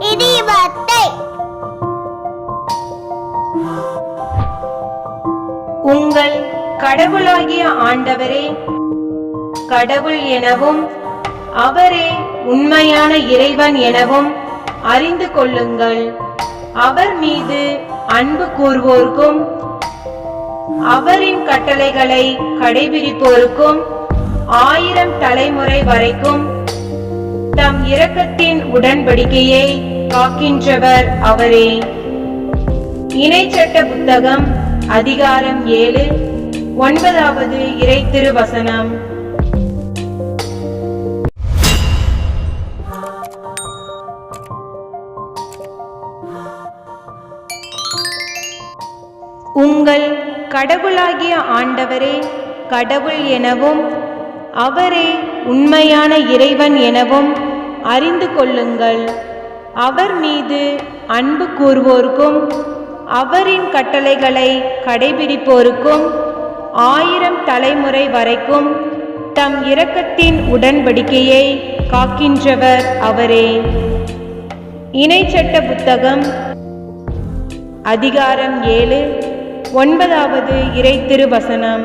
இடிவத்தை. உங்கள் கடவுளாகிய ஆண்டவரே கடவுள் எனவும் அவரே உண்மையான இறைவன் எனவும் அறிந்து கொள்ளுங்கள். அவர் மீது அன்பு கூர்வோருக்கும் அவரின் கட்டளைகளை கடைபிடிப்போருக்கும் ஆயிரம் தலைமுறை வரைக்கும் தம் இரக்கத்தின் உடன்படிக்கையை காக்கின்றவர் அவரே. இணைச்சட்ட புத்தகம் அதிகாரம் ஏழு ஒன்பதாவது இறை திருவசனம் உங்கள் கடவுளாகிய ஆண்டவரே கடவுள் எனவும் அவரே உண்மையான இறைவன் எனவும் அறிந்து கொள்ளுங்கள். அவர் மீது அன்பு கூறுவோருக்கும் அவரின் கட்டளைகளை கடைபிடிப்போருக்கும் ஆயிரம் தலைமுறை வரைக்கும் தம் இரக்கத்தின் உடன்படிக்கையை காக்கின்றவர் அவரே. இணைச்சட்ட புத்தகம் அதிகாரம் ஏழு ஒன்பதாவது இறை திருவசனம்.